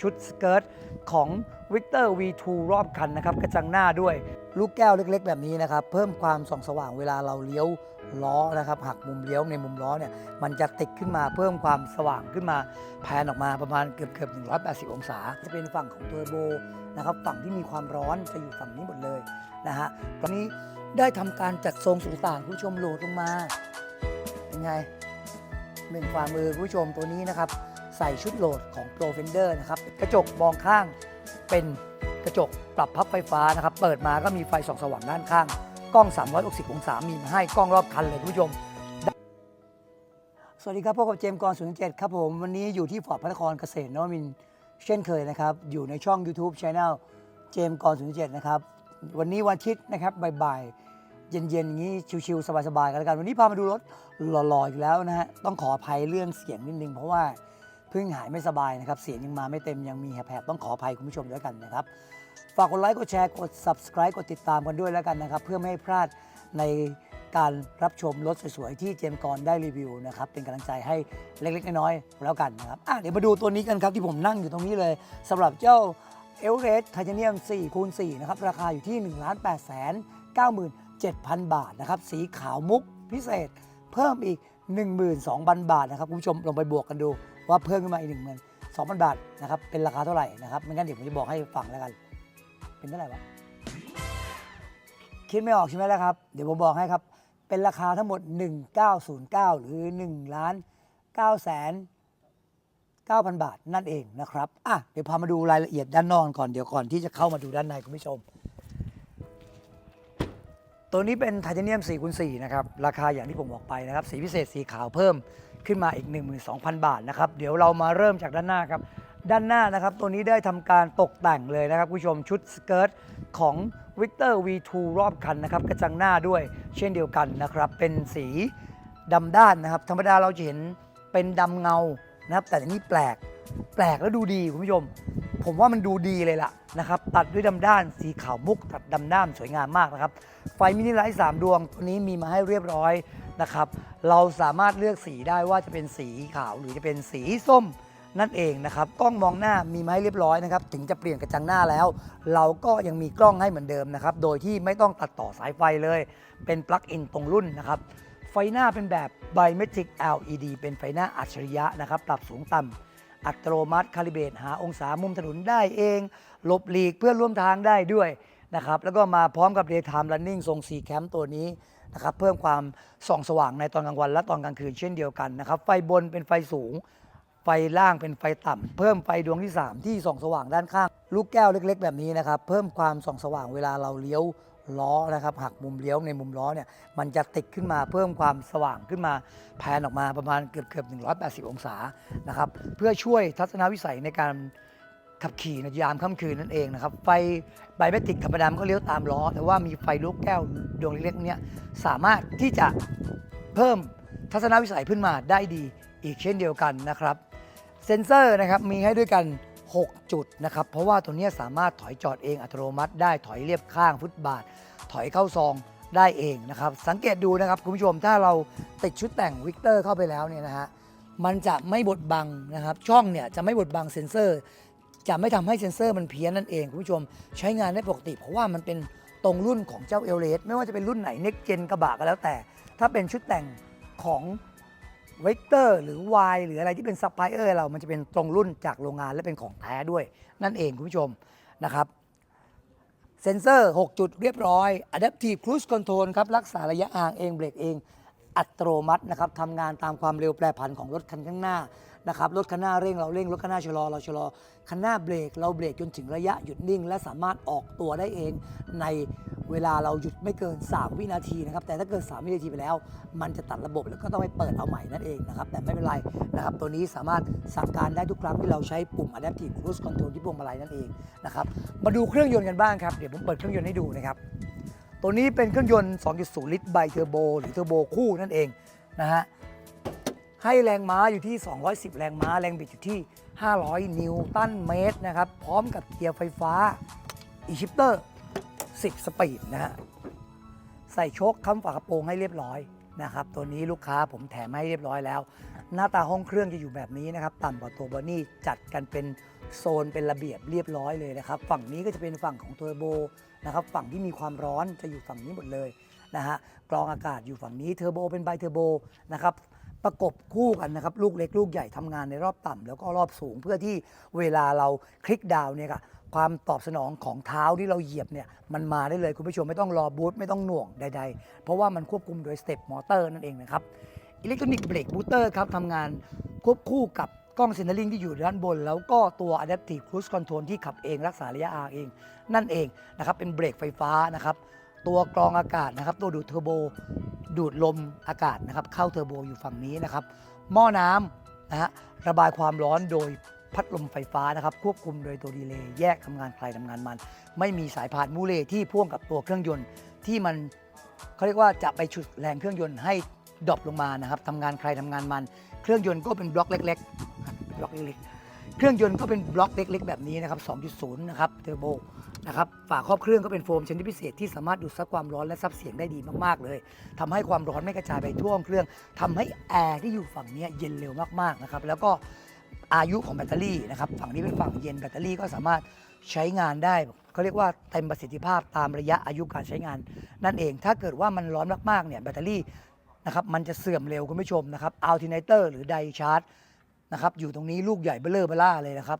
ชุดสเกิร์ตของ Victor V2 รอบคันนะครับกระจังหน้าด้วย ลูกแก้วเล็กๆ แบบนี้นะครับ เพิ่มความส่องสว่างเวลาเราเลี้ยวล้อนะครับหักมุมเลี้ยวในมุมล้อเนี่ยมันจะติดขึ้นมาเพิ่มความสว่างขึ้นมาแผนออกมาประมาณเกือบเกือบ180 องศา จะเป็นฝั่งของเทอร์โบนะครับฝั่งที่มีความร้อนจะอยู่ฝั่งนี้หมดเลยนะฮะตอนนี้ได้ทำการจัดทรงสูงต่างผู้ชมโหลดลงมาเป็นไงหนึ่งฝ่ามือผู้ชมตัวนี้นะครับ ใส่ชุดโหลดของ Pro Fender นะครับกระจกมองข้างเป็นกระจกปรับพับไฟฟ้านะครับ เปิดมาก็มีไฟส่องสว่างด้านข้าง กล้อง 360 องศา มีมาให้กล้องรอบคันเลยคุณผู้ชม สวัสดีครับพบกับเจมส์กร07ครับผม วันนี้อยู่ที่ฟอร์ดพระนครเกษตรนวมินเช่นเคยนะครับ อยู่ในช่อง YouTube Channel เจมส์กร07นะครับ วันนี้วันอาทิตย์นะครับบ่ายๆเย็นๆอย่างนี้ชิวๆสบายๆกันแล้วกัน วันนี้พามาดูรถหล่อๆอีกแล้วนะฮะต้องขออภัยเรื่องเสียงนิดนึงเพราะว่า เพิ่งหายไม่สบายนะครับ เสียงยังมาไม่เต็มยังมีแหบๆต้องขออภัยคุณผู้ชมด้วยกันนะครับ ฝากกดไลค์กดแชร์กด subscribe กดติดตามกันด้วยแล้วกันนะครับ เพื่อไม่ให้พลาดในการรับชมรถสวยๆ ที่เจมกรได้รีวิวนะครับ เป็นกำลังใจให้เล็กๆ น้อยๆแล้วกันนะครับอะเดี๋ยวมาดูตัวนี้กันครับที่ผมนั่งอยู่ตรงนี้เลยสำหรับเจ้าเอลเรสไทเทเนียม4คูณ4นะครับราคาอยู่ที่ 1 8 9 7 0 0 0 บาทนะครับสีขาวมุกพิเศษเพิ่มอีก 12,000 บาทนะครับคุณผู้ชมลองไปบวกกันดู ว่าเพิ่มขึ้นมาอีก12,000บาทนะครับเป็นราคาเท่าไหร่นะครับไม่งั้นเดี๋ยวผมจะบอกให้ฟังแล้วกัน เป็นเท่าไหร่วะคิดไม่ออกใช่ไหมล่ะครับ เดี๋ยวผมบอกให้ครับ เป็นราคาทั้งหมด 1909 หรือ1ล้าน9แสน9,000 บาทนั่นเองนะครับอะเดี๋ยวพามาดูรายละเอียดด้านนอกก่อนเดี๋ยวก่อนที่จะเข้ามาดูด้านในคุณผู้ชม ตัวนี้เป็นไทเทเนียม4คูณ4นะครับ ราคาอย่างที่ผมบอกไปนะครับ สีพิเศษสีขาวเพิ่ม ขึ้นมาอีก 12,000 บาทนะครับ เดี๋ยวเรามาเริ่มจากด้านหน้าครับ ด้านหน้านะครับ ตัวนี้ได้ทำการตกแต่งเลยนะครับคุณผู้ชมชุดสเกิร์ตของ Victor V2 รอบคันนะครับกระจังหน้าด้วยเช่นเดียวกันนะครับ เป็นสีดำด้านนะครับ ธรรมดาเราจะเห็นเป็นดำเงานะครับ แต่นี้แปลกแปลกแล้วดูดีคุณผู้ชม ผมว่ามันดูดีเลยล่ะนะครับ ตัดด้วยดำด้านสีขาวมุก ตัดดำด้านสวยงามมากนะครับ ไฟมินิไลท์สามดวงตัวนี้มีมาให้เรียบร้อย นะครับ เราสามารถเลือกสีได้ว่าจะเป็นสีขาวหรือจะเป็นสีส้มนั่นเองนะครับ กล้องมองหน้ามีมาให้เรียบร้อยนะครับ ถึงจะเปลี่ยนกระจังหน้าแล้ว เราก็ยังมีกล้องให้เหมือนเดิมนะครับ โดยที่ไม่ต้องตัดต่อสายไฟเลย เป็นปลั๊กอินตรงรุ่นนะครับ ไฟหน้าเป็นแบบ Biometric LED เป็นไฟหน้าอัจฉริยะนะครับ ปรับสูงต่ำ อัตโนมัติคาลิเบรตหาองศามุมถนนได้เอง หลบหลีกเพื่อร่วมทางได้ด้วยนะครับ แล้วก็มาพร้อมกับ Daytime Running ทรง C Cam ตัวนี้ นะครับเพิ่มความส่องสว่างในตอนกลางวันและตอนกลางคืนเช่นเดียวกันนะครับ ไฟบนเป็นไฟสูง ไฟล่างเป็นไฟต่ำเพิ่มไฟดวงที่ 3 ที่ส่องสว่างด้านข้าง ลูกแก้วเล็ก ๆ แบบนี้นะครับ เพิ่มความส่องสว่างเวลาเราเลี้ยวล้อนะครับหักมุมเลี้ยวในมุมล้อเนี่ยมันจะติดขึ้นมาเพิ่มความสว่างขึ้นมาแผนออกมาประมาณเกือบเกือบ180 องศานะครับเพื่อช่วยทัศนวิสัยในการ ขับขี่ในยามค่ำคืนนั่นเองนะครับ ไฟไบเมติกธรรมดามันก็เลี้ยวตามล้อ แต่ว่ามีไฟลูกแก้วดวงเล็กๆเนี้ยสามารถที่จะเพิ่มทัศนวิสัยขึ้นมาได้ดีอีกเช่นเดียวกันนะครับ เซ็นเซอร์นะครับมีให้ด้วยกัน 6 จุดนะครับ เพราะว่าตัวนี้สามารถถอยจอดเองอัตโนมัติได้ถอยเรียบข้างฟุตบาท ถอยเข้าซองได้เองนะครับ สังเกตดูนะครับคุณผู้ชมถ้าเราติดชุดแต่งวิกเตอร์เข้าไปแล้วเนี่ยนะฮะมันจะไม่บดบังนะครับ ช่องเนี่ยจะไม่บดบังเซ็นเซอร์ จะไม่ทำให้เซ็นเซอร์มันเพี้ยนนั่นเองคุณผู้ชม ใช้งานได้ปกติเพราะว่ามันเป็นตรงรุ่นของเจ้าเอลเลสไม่ว่าจะเป็นรุ่นไหนเน็กเจนกระบะก็แล้วแต่ ถ้าเป็นชุดแต่งของเวกเตอร์หรือ Y หรืออะไรที่เป็นซัพพลายเออร์เรามันจะเป็นตรงรุ่นจากโรงงานและเป็นของแท้ด้วย นั่นเองคุณผู้ชมนะครับเซ็นเซอร์ 6 จุดเรียบร้อย Adaptive Cruise Control ครับ รักษาระยะห่างเองเบรกเอง อัตโนมัตินะครับทำงานตามความเร็วแปรผันของรถคันข้างหน้า นะครับรถคันหน้าเร่งเราเร่งรถคันหน้าชะลอเราชะลอคันหน้าเบรกเราเบรกจนถึงระยะหยุดนิ่ง และสามารถออกตัวได้เอง ในเวลาเราหยุดไม่เกิน 3 วินาทีนะครับแต่ถ้าเกิน 3 วินาทีไปแล้ว มันจะตัดระบบแล้วก็ต้องไปเปิดเอาใหม่นั่นเองนะครับแต่ไม่เป็นไรนะครับตัวนี้สามารถสั่งการได้ทุกครั้งที่เราใช้ปุ่ม Adaptive Cruise Control ที่พวงมาลัยนั่นเองนะครับมาดูเครื่องยนต์กันบ้างครับเดี๋ยวผมเปิดเครื่องยนต์ให้ดูนะครับตัวนี้เป็นเครื่องยนต์ 2.0 ลิตรไบเทอร์โบ หรือเทอร์โบคู่นั่นเองนะฮะ ให้แรงม้าอยู่ที่ 210 แรงม้า แรงบิดอยู่ที่ 500 นิวตันเมตรนะครับ พร้อมกับเกียร์ไฟฟ้าอีชิปเตอร์ 10 สปีดนะฮะ ใส่โชคค้ำฝากระโปรงให้เรียบร้อยนะครับ ตัวนี้ลูกค้าผมแถมให้เรียบร้อยแล้ว หน้าตาห้องเครื่องจะอยู่แบบนี้นะครับ ต่ำกว่าตัวบอนี่จัดกันเป็นโซนเป็นระเบียบเรียบร้อยเลยนะครับ ฝั่งนี้ก็จะเป็นฝั่งของเทอร์โบนะครับ ฝั่งที่มีความร้อนจะอยู่ฝั่งนี้หมดเลยนะฮะ กรองอากาศอยู่ฝั่งนี้ เทอร์โบเป็นไบเทอร์โบนะครับ ประกบคู่กันนะครับ ลูกเล็กลูกใหญ่ทำงานในรอบต่ำแล้วก็รอบสูง เพื่อที่เวลาเราคลิกดาวน์เนี่ยค่ะความตอบสนองของเท้าที่เราเหยียบเนี่ยมันมาได้เลยคุณผู้ชมไม่ต้องรอบูทไม่ต้องหน่วงใดๆ เพราะว่ามันควบคุมโดยสเต็ปมอเตอร์นั่นเองนะครับอิเล็กทรอนิกส์เบรกบูเตอร์ครับทำงานควบคู่กับกล้องเซนเตอร์ลิงที่อยู่ด้านบน แล้วก็ตัว Adaptive Cruise Control ที่ขับเองรักษาระยะห่างเอง นั่นเองนะครับเป็นเบรกไฟฟ้านะครับ ตัวกรองอากาศนะครับ ตัวดูดเทอร์โบ ดูดลมอากาศนะครับเข้าเทอร์โบอยู่ฝั่งนี้นะครับ หม้อน้ำนะฮะระบายความร้อนโดยพัดลมไฟฟ้านะครับ ควบคุมโดยตัวดีเลย์แยกทำงานใครทำงานมัน ไม่มีสายพานมูเลที่พ่วงกับตัวเครื่องยนต์ ที่มันเขาเรียกว่าจะไปฉุดแรงเครื่องยนต์ให้ดรอปลงมานะครับทำงานใครทำงานมัน เครื่องยนต์ก็เป็นบล็อกเล็กๆบล็อกเล็กๆเครื่องยนต์ก็เป็นบล็อกเล็ก ๆ แบบนี้นะครับ 2.0 นะครับเทอร์โบ นะครับฝาครอบเครื่องก็เป็นโฟมชนิดพิเศษที่สามารถดูดซับความร้อนและซับเสียงได้ดีมากๆเลยทำให้ความร้อนไม่กระจายไปทั่วห้องเครื่องทำให้แอร์ที่อยู่ฝั่งนี้เย็นเร็วมากๆนะครับแล้วก็อายุของแบตเตอรี่นะครับฝั่งนี้เป็นฝั่งเย็นแบตเตอรี่ก็สามารถใช้งานได้เขาเรียกว่าเต็มประสิทธิภาพตามระยะอายุการใช้งาน นั่นเองถ้าเกิดว่ามันร้อนมากๆเนี่ยแบตเตอรี่นะครับมันจะเสื่อมเร็วคุณผู้ชมนะครับอัลติเนเตอร์หรือไดชาร์จนะครับอยู่ตรงนี้ลูกใหญ่เบลเลอร์เบล่าเลยนะครับ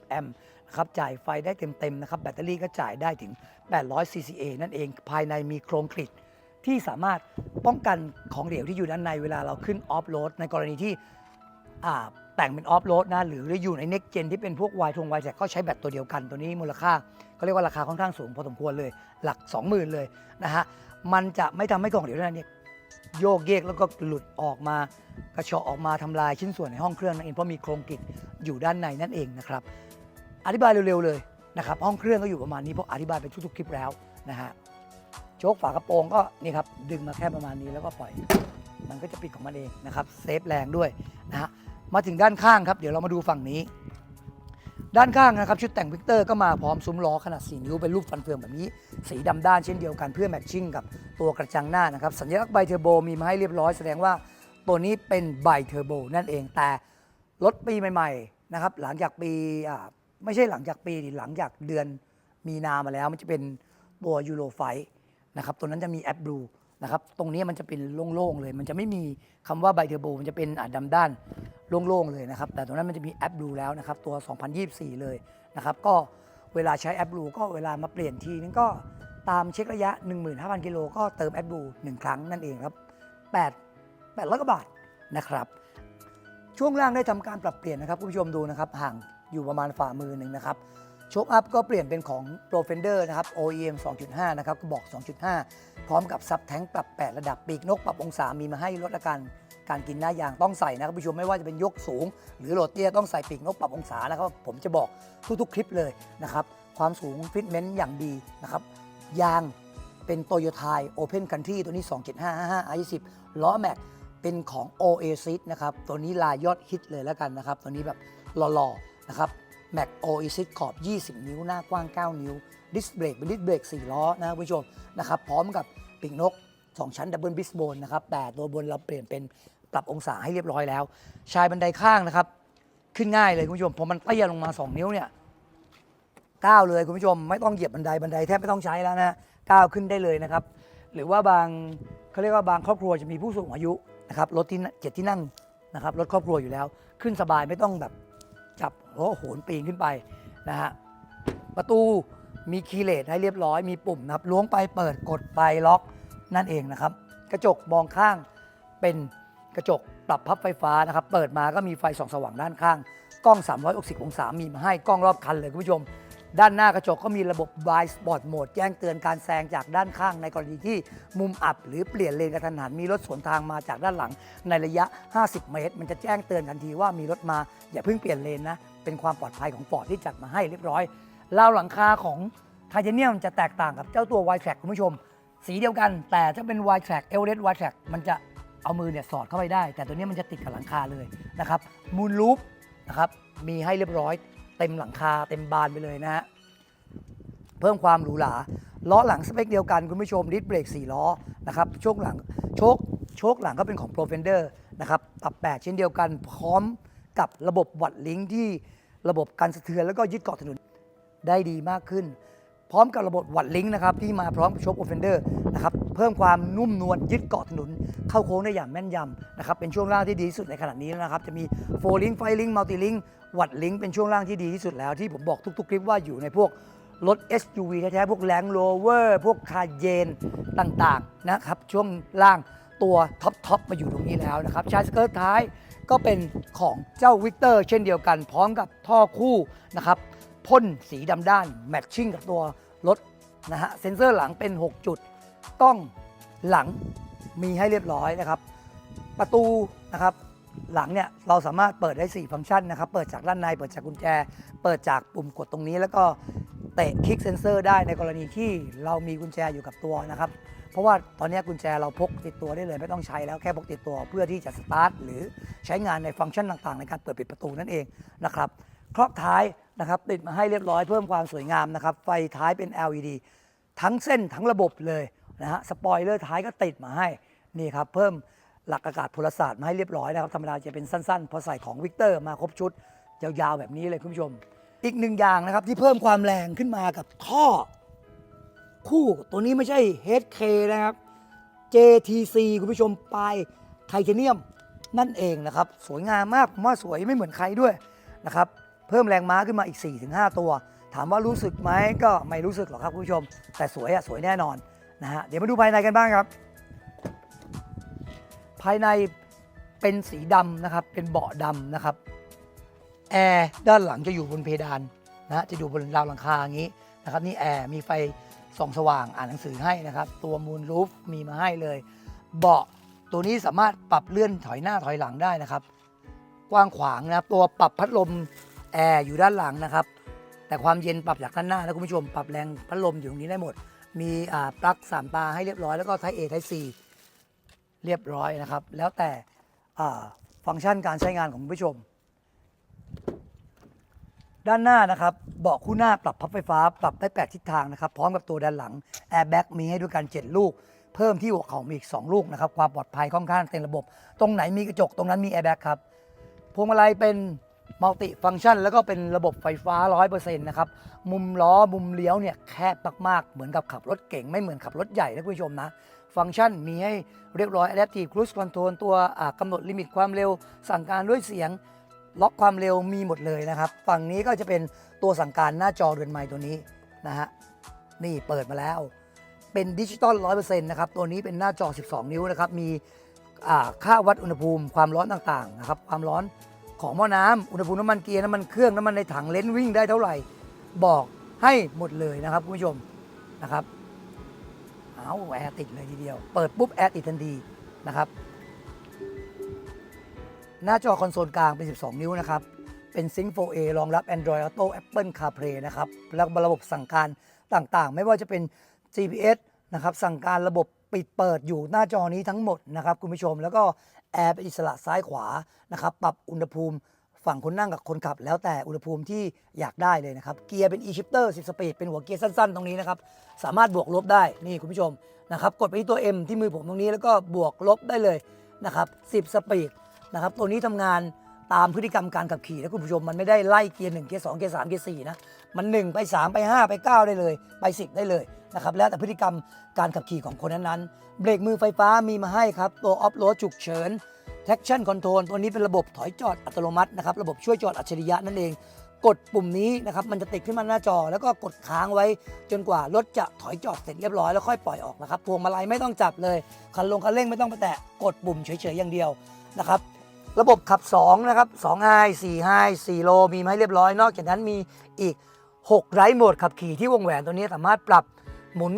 250 แอมป์ นะครับจ่ายไฟได้เต็มๆนะครับแบตเตอรี่ก็จ่ายได้ถึง 800 CCA นั่นเองภายในมีโครงกริดที่สามารถป้องกันของเหลวที่อยู่ด้านในเวลาเราขึ้นออฟโรดในกรณีที่แต่งเป็นออฟโรดนะหรืออยู่ในเน็กเจนที่เป็นพวกวายทงวายแจกก็ใช้แบตตัวเดียวกันตัวนี้มูลค่าเขาเรียกว่าราคาค่อนข้างสูงพอสมควรเลย หลัก 20,000 เลยนะฮะมันจะไม่ทำให้กล่องเหลวนั้นเนี่ยโยกเยกแล้วก็หลุดออกมากระเชาะออกมาทำลายชิ้นส่วนในห้องเครื่องนั่นเองเพราะมีโครงกริดอยู่ด้านในนั่นเองนะครับ อธิบายเร็วๆเลยนะครับห้องเครื่องก็อยู่ประมาณนี้เพราะอธิบายไปทุกๆคลิปแล้วนะฮะโชคฝากระโปรงก็นี่ครับดึงมาแค่ประมาณนี้แล้วก็ปล่อย มันก็จะปิดของมันเองนะครับเซฟแรงด้วยนะฮะมาถึงด้านข้างครับ เดี๋ยวเรามาดูฝั่งนี้ ด้านข้างนะครับชุดแต่งวิกเตอร์ก็มาพร้อมซุ้มล้อขนาด4นิ้วเป็นรูปฟันเฟืองแบบนี้ สีดำด้านเช่นเดียวกันเพื่อแมทชิ่งกับตัวกระจังหน้านะครับสัญลักษณ์ไบเทอร์โบมีมาให้เรียบร้อยแสดงว่าตัวนี้เป็นไบเทอร์โบนั่นเองแต่รถปีใหม่ ๆ นะครับ หลังจากปี ไม่ใช่หลังจากปีดิหลังจากเดือนมีนามาแล้วมันจะเป็นตัวยูโรไฟนะครับตัวนั้นจะมีแอปบลูนะครับตรงนี้มันจะเป็นโล่งๆเลย มันจะไม่มีคำว่าไบเทอร์โบมันจะเป็นอ่าดำด้านโล่งๆเลยนะครับแต่ตรงนั้นมันจะมีแอปดูแล้วนะครับตัว 2024 เลยนะครับก็เวลาใช้แอปดูก็เวลามาเปลี่ยนทีนึงก็ตามเช็คระยะ 15,000กิโลก็เติมแอปดู1ครั้งนั่นเองครับ8 800กว่าบาทนะครับ ช่วงล่างได้ทำการปรับเปลี่ยนนะครับคุณผู้ชมดูนะครับห่าง อยู่ประมาณฝ่ามือหนึ่งนะครับโชคอัพก็เปลี่ยนเป็นของ Pro Fender นะครับ OEM 2.5 นะครับก็บอก 2.5 พร้อมกับซับแท้งปรับ 8 ระดับปีกนกปรับองศามีมาให้ลดอาการการกินหน้ายางต้องใส่นะครับผู้ชมไม่ว่าจะเป็นยกสูง หรือโหลดเตี้ยต้องใส่ปีกนกปรับองศานะครับ ผมจะบอกทุกๆคลิปเลยนะครับความสูงฟิตเมนต์อย่างดีนะครับยางเป็นโตโยต้าโอเพนคันทรีตัวนี้27555 i10 ล้อแม็กเป็นของ Oasis นะครับ ตัวนี้ลายยอดฮิตเลยแล้วกันนะครับ ตัวนี้แบบหล่อๆ นะครับแม็ก Oasis ขอบ 20 นิ้ว หน้ากว้าง 9 นิ้ว ดิสเบรกเป็นดิสเบรก4ล้อนะครับคุณผู้ชมนะครับ พร้อมกับปีกนก 2 ชั้นดับเบิลบิสโบนนะครับ แต่ตัวบนเราเปลี่ยนเป็นปรับองศาให้เรียบร้อยแล้ว ชายบันไดข้างนะครับ ขึ้นง่ายเลยคุณผู้ชม พอมันเตี้ยลงมา 2 นิ้วเนี่ยก้าวเลยคุณผู้ชม ไม่ต้องเหยียบบันไดบันไดแทบไม่ต้องใช้แล้วนะก้าวขึ้นได้เลยนะครับ หรือว่าบางเขาเรียกว่าบางครอบครัวจะมีผู้สูงอายุนะครับรถที่เจ็ดที่นั่งนะครับรถครอบครัวอยู่แล้ว ขึ้นสบายไม่ต้องแบบ จับหัวโหนปีนขึ้นไปนะฮะประตูมีคีย์เลสให้เรียบร้อยมีปุ่มนะครับล้วงไปเปิดกดไปล็อกนั่นเองนะครับ กระจกมองข้างเป็นกระจกปรับพับไฟฟ้านะครับ เปิดมาก็มีไฟส่องสว่างด้านข้าง กล้อง 360 องศามีมาให้กล้องรอบคันเลยคุณผู้ชม ด้านหน้ากระจกก็มีระบบ Blind Spot Mode แจ้งเตือนการแซงจากด้านข้างในกรณีที่มุมอับ หรือเปลี่ยนเลนกระทันหัน มีรถสวนทางมาจากด้านหลังในระยะ 50 เมตร มันจะแจ้งเตือนทันทีว่ามีรถมา อย่าเพิ่งเปลี่ยนเลนนะ เป็นความปลอดภัยของฟอร์ดที่จัดมาให้เรียบร้อยราวหลังคาของไทเทเนียมจะแตกต่างกับเจ้าตัว y t r a c k คุณผู้ชม สีเดียวกัน แต่ถ้าเป็น y t r a c k e l r e d y t r a c k มันจะเอามือเนี่ยสอดเข้าไปได้ แต่ตัวนี้มันจะติดกับหลังคาเลยนะครับมูลลูปนะครับมีให้เรียบร้อย เต็มหลังคาเต็มบานไปเลยนะฮะเพิ่มความหรูหราล้อหลังสเปคเดียวกันคุณผู้ชมดิสเบรก4ล้อนะครับโชคหลังโชคโชคหลังก็เป็นของ Pro Fender นะครับปรับ 8 เช่นเดียวกัน พร้อมกับระบบวัดลิงก์ที่ระบบการสะเทือนแล้วก็ยึดเกาะถนนได้ดีมากขึ้น พร้อมกับระบบวัดลิงก์นะครับที่มาพร้อมกับโชคโอเฟนเดอร์นะครับเพิ่มความนุ่มนวลยึดเกาะถนน เข้าโค้งได้อย่างแม่นยำนะครับเป็นช่วงล่างที่ดีที่สุดในขณะนี้แล้วนะครับจะมีโฟลิงไฟลิงมัลติลิง วัดลิงเป็นช่วงล่างที่ดีที่สุดแล้วที่ผมบอกทุกๆ คลิปว่าอยู่ในพวกรถ SUV แท้ๆ พวกแ a งโรเวอร์พวกคาเยนต่างๆนะครับ ช่วงล่างตัวท็อปทอปมาอยู่ตรงนี้แล้วนะครับชายสเกิร์ตท้ายก็เป็นของเจ้าวิกเตอร์เช่นเดียวกัน พร้อมกับท่อคู่นะครับพ่นสีดำด้านแมทชิ่งกับตัวรถนะฮะเซ็นเซอร์หลังเป็น 6 จุดกล้องหลังมีให้เรียบร้อยนะครับ ประตูนะครับ หลังเนี่ยเราสามารถเปิดได้ 4 ฟังก์ชันนะครับ เปิดจากด้านใน เปิดจากกุญแจ เปิดจากปุ่มกดตรงนี้ แล้วก็เตะคลิกเซนเซอร์ได้ในกรณีที่เรามีกุญแจอยู่กับตัวนะครับ เพราะว่าตอนนี้กุญแจเราพกติดตัวได้เลยไม่ต้องใช้แล้วแค่พกติดตัวเพื่อที่จะสตาร์ทหรือใช้งานในฟังก์ชันต่างๆ ในการเปิดปิดประตูนั่นเองนะครับ ครอบท้ายนะครับติดมาให้เรียบร้อยเพิ่มความสวยงามนะครับ ไฟท้ายเป็น LED ทั้งเส้นทั้งระบบเลยนะฮะ สปอยเลอร์ท้ายก็ติดมาให้ นี่ครับ เพิ่ม หลักอากาศพลศาสตร์มาให้เรียบร้อยนะครับธรรมดาจะเป็นสั้นๆ พอใส่ของวิกเตอร์มาครบชุด ยาวๆ แบบนี้เลยคุณผู้ชม อีกหนึ่งอย่างนะครับที่เพิ่มความแรงขึ้นมากับท่อ คู่ตัวนี้ไม่ใช่ HK นะครับ JTC คุณผู้ชมปลายไทเทเนียมนั่นเองนะครับ สวยงามมากผมว่าสวยไม่เหมือนใครด้วยนะครับเพิ่มแรงม้าขึ้นมาอีก 4-5 ตัว ถามว่ารู้สึกไหมก็ไม่รู้สึกหรอกครับคุณผู้ชม แต่สวยอะสวยแน่นอนนะฮะเดี๋ยวมาดูภายในกันบ้างครับ ภายในเป็นสีดำนะครับ เป็นเบาะดำนะครับ แอร์ด้านหลังจะอยู่บนเพดานนะจะอยู่บนราวหลังคาอย่างนี้นะครับ นี่แอร์มีไฟส่องสว่างอ่านหนังสือให้นะครับ ตัวมูนรูฟมีมาให้เลย เบาะตัวนี้สามารถปรับเลื่อนถอยหน้าถอยหลังได้นะครับ กว้างขวางนะครับตัวปรับพัดลมแอร์อยู่ด้านหลังนะครับ แต่ความเย็นปรับจากด้านหน้านะคุณผู้ชมปรับแรงพัดลมอยู่ตรงนี้ได้หมด มีปลั๊กสามตาให้เรียบร้อยแล้วก็ไท A ไท C เรียบร้อยนะครับ แล้วแต่ฟังก์ชันการใช้งานของผู้ชม ด้านหน้านะครับ เบาะคู่หน้าปรับพับไฟฟ้า ปรับได้ 8 ทิศทางนะครับ พร้อมกับตัวด้านหลังแอร์แบ็กมีให้ด้วยกัน 7 ลูก เพิ่มที่หัวเข่ามีอีก 2 ลูกนะครับ ความปลอดภัยค่อนข้างเต็มระบบ ตรงไหนมีกระจกตรงนั้นมีแอร์แบ็กครับ พวงมาลัยเป็นมัลติฟัง c t ชัน แล้วก็เป็นระบบไฟฟ้า 100%นะครับ มุมล้อ มุมเลี้ยวเนี่ยแคบมากๆ เหมือนกับขับรถเก่ง ไม่เหมือนขับรถใหญ่นะคุณผู้ชมนะ ฟังก์ชันมีให้เรียบร้อย Adaptive Cruise Control ตัวกำหนดลิมิตความเร็ว สั่งการด้วยเสียงล็อกความเร็วมีหมดเลยนะครับ ฝั่งนี้ก็จะเป็นตัวสั่งการหน้าจอเรือนไม้ตัวนี้นะฮะนี่เปิดมาแล้ว เป็นดิจิตอล 100%นะครับ ตัวนี้เป็นหน้าจอ 12 นิ้วนะครับ มีค่าวัดอุณหภูมิความร้อนต่างๆนะครับความร้อนของหม้อน้ำอุณหภูมิน้ำมันเกียร์น้ำมันเครื่องน้ำมันในถังเลนส์วิ่งได้เท่าไหร่ บอกให้หมดเลยนะครับคุณผู้ชมนะครับ อาแอร์ติดเลยทีเดียว เปิดปุ๊บแอร์ติดทันทีนะครับ หน้าจอคอนโซลกลางเป็น 12 นิ้วนะครับ เป็น Sync 4A รองรับ Android Auto Apple CarPlay นะครับ แล้วระบบสั่งการต่างๆ ไม่ว่าจะเป็น GPS นะครับ สั่งการระบบปิดเปิดอยู่หน้าจอนี้ทั้งหมดนะครับคุณผู้ชม แล้วก็แอร์เป็นอิสระซ้ายขวานะครับ ปรับอุณหภูมิ ฝั่งคนนั่งกับคนขับ แล้วแต่อุณหภูมิที่อยากได้เลยนะครับเกียร์เป็น e-shifter 10 สปีดเป็นหัวเกียร์สั้นๆ ตรงนี้นะครับสามารถบวกลบได้นี่คุณผู้ชมนะครับกดไปที่ตัว M ที่มือผมตรงนี้แล้วก็บวกลบได้เลยนะครับ10 สปีดนะครับตัวนี้ทำงานตามพฤติกรรมการขับขี่นะคุณผู้ชมมันไม่ได้ไล่เกียร์1เกียร์2เกียร์3เกียร์4นะมัน 1 ไป 3 ไป 5 ไป 9 ได้เลย ไป 10 ได้เลยนะครับแล้วแต่พฤติกรรมการขับขี่ของคนนั้นๆเบรกมือไฟฟ้ามีมาให้ครับตัวออฟโรดฉุกเฉิน traction control ตัวนี้เป็นระบบถอยจอดอัตโนมัตินะครับระบบช่วยจอดอัจฉริยะนั่นเอง กดปุ่มนี้นะครับมันจะติดขึ้นมาหน้าจอ แล้วก็กดค้างไว้จนกว่ารถจะถอยจอดเสร็จเรียบร้อยแล้วค่อยปล่อยออกนะครับพวงมาลัยไม่ต้องจับเลยคันลงคันเร่งไม่ต้องไปแตะกดปุ่มเฉยๆอย่างเดียวนะครับระบบขับ2นะครับ2ไฮ4ไฮ4โลมีมาให้เรียบร้อย นอกจากนั้นมีอีก 6 ไรโหมดขับขี่ที่วงแหวนตัวนี้สามารถปรับหมุน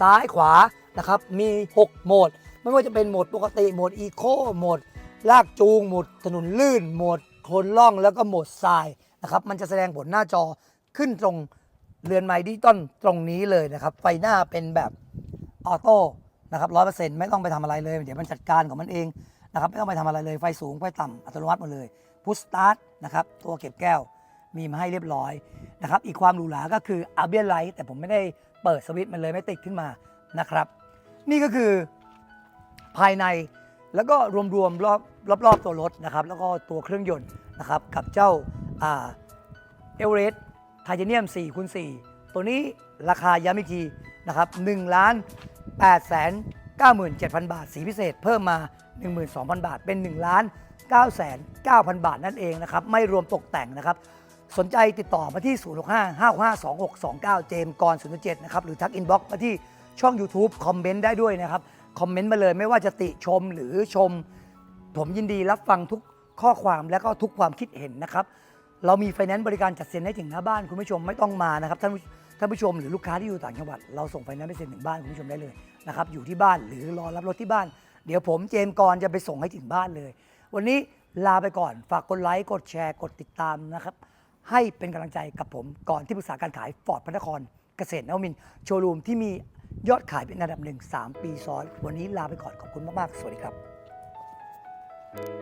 ซ้ายขวานะครับมี 6 โหมด ไม่ว่าจะเป็นโหมดปกติโหมดอีโคโหมด ลากจูงหมดถนนลื่นหมดโคลนล่องแล้วก็หมดทรายนะครับมันจะแสดงผลหน้าจอขึ้นตรงเรือนไม้ดิจิตอลตรงนี้เลยนะครับไฟหน้าเป็นแบบออโต้นะครับร้อยเปอร์เซ็นต์ไม่ต้องไปทำอะไรเลย เดี๋ยวมันจัดการของมันเองนะครับไม่ต้องไปทำอะไรเลยไฟสูงไฟต่ำอัตโนมัติหมดเลยพุชสตาร์ทนะครับตัวเก็บแก้วมีมาให้เรียบร้อยนะครับอีกความหรูหราก็คืออาเบียไลท์แต่ผมไม่ได้เปิดสวิตช์มันเลยไม่ติดขึ้นมานะครับ นี่ก็คือภายใน แล้วก็รวมๆรอบรอบๆตัวรถนะครับแล้วก็ตัวเครื่องยนต์นะครับกับเจ้าเอเวอเรสต์ไทเทเนียม4คูณ4ตัวนี้ราคาย้ำอีกทีนะครับ1ล้าน8แสน97,000 บาท สีพิเศษเพิ่มมา 12,000 บาท เป็น 1 ล้าน9แสน9,000 บาทนั่นเองนะครับ ไม่รวมตกแต่งนะครับ สนใจติดต่อมาที่ 065 565 2629 เจมส์กร07 นะครับ หรือทักอินบ็อกซ์มาที่ช่อง YouTube คอมเมนต์ได้ด้วยนะครับ คอมเมนต์มาเลยไม่ว่าจะติชมหรือชม ผมยินดีรับฟังทุกข้อความและก็ทุกความคิดเห็นนะครับ เรามีไฟแนนซ์บริการจัดเซ็นให้ถึงหน้าบ้านคุณผู้ชมไม่ต้องมานะครับท่านผู้ท่านผู้ชมหรือลูกค้าที่อยู่ต่างจังหวัด เราส่งไฟแนนซ์ไปเซ็นถึงบ้านคุณผู้ชมได้เลยนะครับอยู่ที่บ้านหรือรอรับรถที่บ้าน เดี๋ยวผมเจมส์กรจะไปส่งให้ถึงบ้านเลย วันนี้ลาไปก่อนฝากกดไลค์กดแชร์กดติดตามนะครับให้เป็นกำลังใจกับผมก่อนที่ปรึกษาการขายฟอร์ดพระนครเกษตรนวมินทร์โชว์รูมที่มี ยอดขายเป็นอันดับหนึ่งสามปีซ้อน วันนี้ลาไปก่อนขอบคุณมาก ๆ สวัสดีครับ